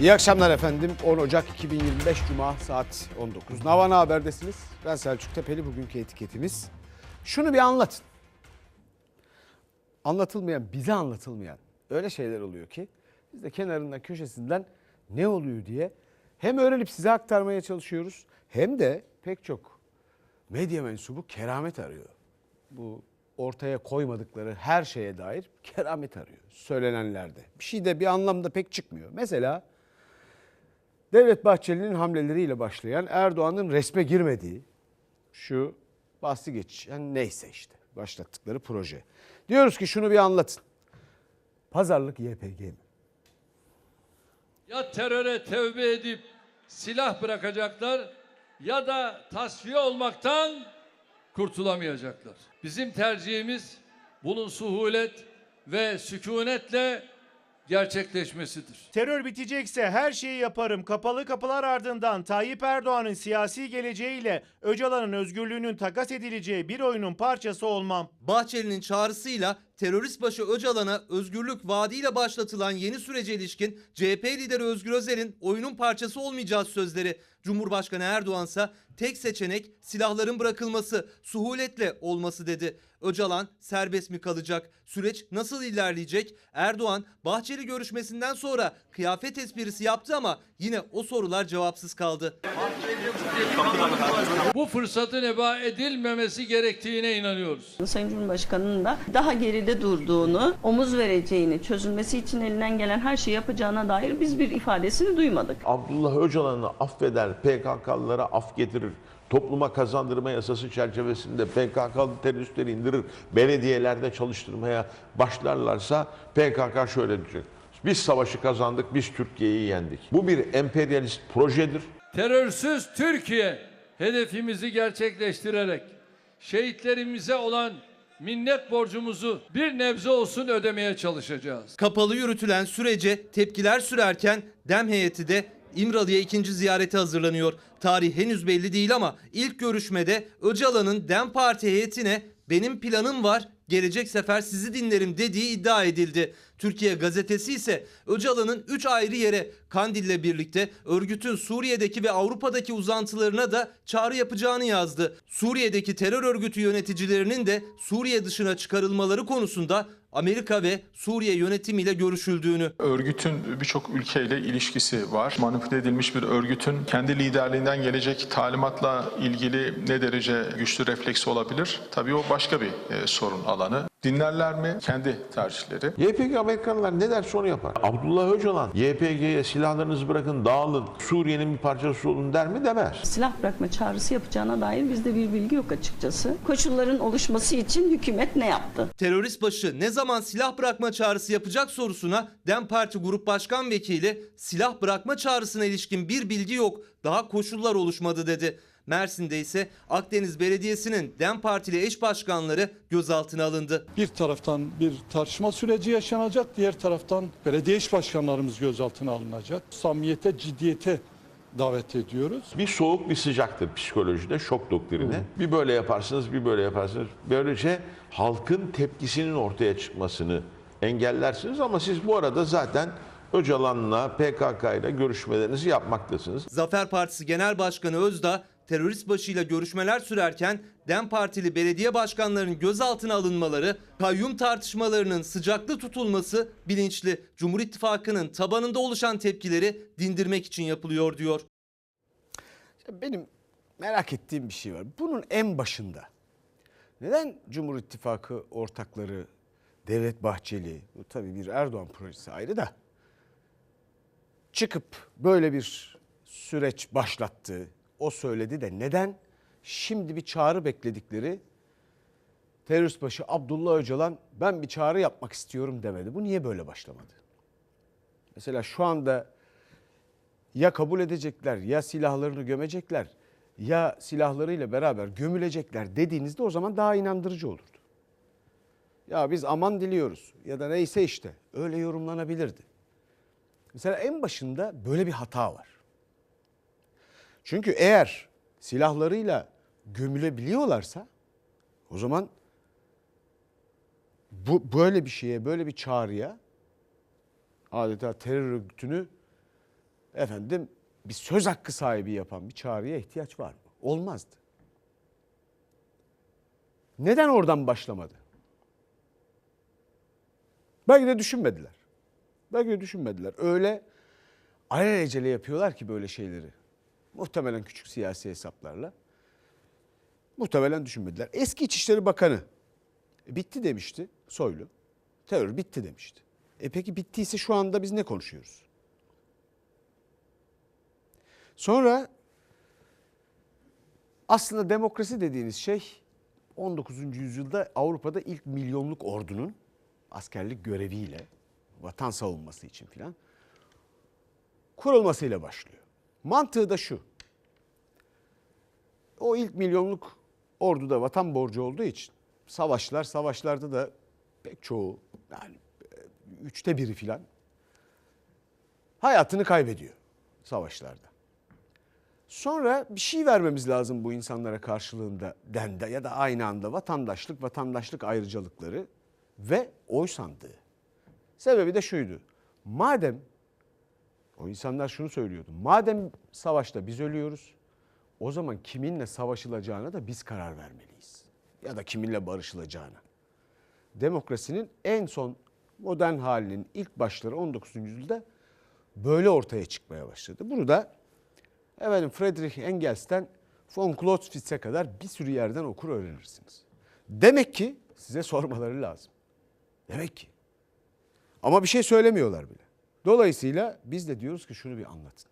İyi akşamlar efendim. 10 Ocak 2025 Cuma saat 19. Navana Haber'desiniz. Ben Selçuk Tepeli. Bugünkü etiketimiz. Şunu bir anlatın. Anlatılmayan, bize anlatılmayan öyle şeyler oluyor ki biz de kenarından köşesinden ne oluyor diye hem öğrenip size aktarmaya çalışıyoruz hem de pek çok medya mensubu keramet arıyor. Bu ortaya koymadıkları her şeye dair keramet arıyor söylenenlerde. Bir şey de bir anlamda pek çıkmıyor. Mesela Devlet Bahçeli'nin hamleleriyle başlayan Erdoğan'ın resme girmediği şu bahsi geçen neyse işte başlattıkları proje. Diyoruz ki şunu bir anlatın. Pazarlık YPG mi? Ya teröre tevbe edip silah bırakacaklar ya da tasfiye olmaktan kurtulamayacaklar. Bizim tercihimiz bunun suhulet ve sükunetle gerçekleşmesidir. Terör bitecekse her şeyi yaparım. Kapalı kapılar ardından Tayyip Erdoğan'ın siyasi geleceğiyle Öcalan'ın özgürlüğünün takas edileceği bir oyunun parçası olmam. Bahçeli'nin çağrısıyla terörist başı Öcalan'a özgürlük vaadiyle başlatılan yeni sürece ilişkin CHP lideri Özgür Özel'in oyunun parçası olmayacağız sözleri. Cumhurbaşkanı Erdoğan ise tek seçenek silahların bırakılması, suhuletle olması dedi. Öcalan serbest mi kalacak? Süreç nasıl ilerleyecek? Erdoğan Bahçeli görüşmesinden sonra kıyafet esprisi yaptı ama yine o sorular cevapsız kaldı. Bu fırsatın eba edilmemesi gerektiğine inanıyoruz. Sayın Cumhurbaşkanı'nın da daha geride durduğunu, omuz vereceğini, çözülmesi için elinden gelen her şeyi yapacağına dair biz bir ifadesini duymadık. Abdullah Öcalan'ı affeder, PKK'lılara af getirir. Topluma kazandırma yasası çerçevesinde PKK'lı teröristleri indirir. Belediyelerde çalıştırmaya başlarlarsa PKK şöyle diyecek. Biz savaşı kazandık, biz Türkiye'yi yendik. Bu bir emperyalist projedir. Terörsüz Türkiye hedefimizi gerçekleştirerek şehitlerimize olan minnet borcumuzu bir nebze olsun ödemeye çalışacağız. Kapalı yürütülen sürece tepkiler sürerken Dem heyeti de İmralı'ya ikinci ziyarete hazırlanıyor. Tarih henüz belli değil ama ilk görüşmede Öcalan'ın Dem Parti heyetine benim planım var gelecek sefer sizi dinlerim dediği iddia edildi. Türkiye gazetesi ise Öcalan'ın 3 ayrı yere Kandil'le birlikte örgütün Suriye'deki ve Avrupa'daki uzantılarına da çağrı yapacağını yazdı. Suriye'deki terör örgütü yöneticilerinin de Suriye dışına çıkarılmaları konusunda Amerika ve Suriye yönetimiyle görüşüldüğünü Örgütün birçok ülkeyle ilişkisi var. Manipüle edilmiş bir örgütün kendi liderliğinden gelecek talimatla ilgili ne derece güçlü refleksi olabilir? Tabii o başka bir e, sorun alanı. Dinlerler mi? Kendi tercihleri. YPG Amerikanlılar ne derse onu yapar. Abdullah Öcalan YPG'ye silahlarınızı bırakın dağılın, Suriye'nin bir parçası olun der mi demez. Silah bırakma çağrısı yapacağına dair bizde bir bilgi yok açıkçası. Koşulların oluşması için hükümet ne yaptı? terörist başı ne zaman silah bırakma çağrısı yapacak sorusuna DEM Parti Grup Başkan Vekili silah bırakma çağrısına ilişkin bir bilgi yok daha koşullar oluşmadı dedi. Mersin'de ise Akdeniz Belediyesi'nin DEM Partili eş başkanları gözaltına alındı. Bir taraftan bir tartışma süreci yaşanacak, diğer taraftan belediye iş başkanlarımız gözaltına alınacak. Samimiyete, ciddiyete davet ediyoruz. Bir soğuk bir sıcaktır psikolojide, şok doktrini. Bir böyle yaparsınız, bir böyle yaparsınız. Böylece halkın tepkisinin ortaya çıkmasını engellersiniz ama siz bu arada zaten Öcalan'la, PKK ile görüşmelerinizi yapmaktasınız. Zafer Partisi Genel Başkanı Özdağ terörist başıyla görüşmeler sürerken DEM Partili belediye başkanlarının gözaltına alınmaları, kayyum tartışmalarının sıcaklı tutulması bilinçli. Cumhur İttifakı'nın tabanında oluşan tepkileri dindirmek için yapılıyor diyor. Benim merak ettiğim bir şey var. Bunun en başında neden Cumhur İttifakı ortakları Devlet Bahçeli, bu tabii bir Erdoğan projesi ayrı da çıkıp böyle bir süreç başlattı. O söyledi de neden şimdi bir çağrı bekledikleri terörist başı Abdullah Öcalan ben bir çağrı yapmak istiyorum demedi. Bu niye böyle başlamadı? Mesela şu anda ya kabul edecekler ya silahlarını gömecekler ya silahlarıyla beraber gömülecekler dediğinizde o zaman daha inandırıcı olurdu. Ya biz aman diliyoruz ya da neyse işte öyle yorumlanabilirdi. Mesela en başında böyle bir hata var. Çünkü eğer silahlarıyla gömülebiliyorlarsa o zaman bu böyle bir şeye, böyle bir çağrıya adeta terör örgütünü efendim bir söz hakkı sahibi yapan bir çağrıya ihtiyaç var mı? Olmazdı. Neden oradan başlamadı? Belki de düşünmediler. Belki de düşünmediler. Öyle alelacele yapıyorlar ki böyle şeyleri. Muhtemelen küçük siyasi hesaplarla. Muhtemelen düşünmediler. Eski İçişleri Bakanı e, bitti demişti Soylu. Terör bitti demişti. E peki bittiyse şu anda biz ne konuşuyoruz? Sonra aslında demokrasi dediğiniz şey 19. yüzyılda Avrupa'da ilk milyonluk ordunun askerlik göreviyle vatan savunması için filan kurulmasıyla başlıyor. Mantığı da şu. O ilk milyonluk orduda vatan borcu olduğu için savaşlar, savaşlarda da pek çoğu yani e, üçte biri filan hayatını kaybediyor savaşlarda. Sonra bir şey vermemiz lazım bu insanlara karşılığında dende ya da aynı anda vatandaşlık, vatandaşlık ayrıcalıkları ve oy sandığı. Sebebi de şuydu. Madem o insanlar şunu söylüyordu. Madem savaşta biz ölüyoruz, o zaman kiminle savaşılacağına da biz karar vermeliyiz. Ya da kiminle barışılacağına. Demokrasinin en son modern halinin ilk başları 19. yüzyılda böyle ortaya çıkmaya başladı. Bunu da efendim Friedrich Engels'ten von Clausewitz'e kadar bir sürü yerden okur öğrenirsiniz. Demek ki size sormaları lazım. Demek ki. Ama bir şey söylemiyorlar bile. Dolayısıyla biz de diyoruz ki şunu bir anlatın.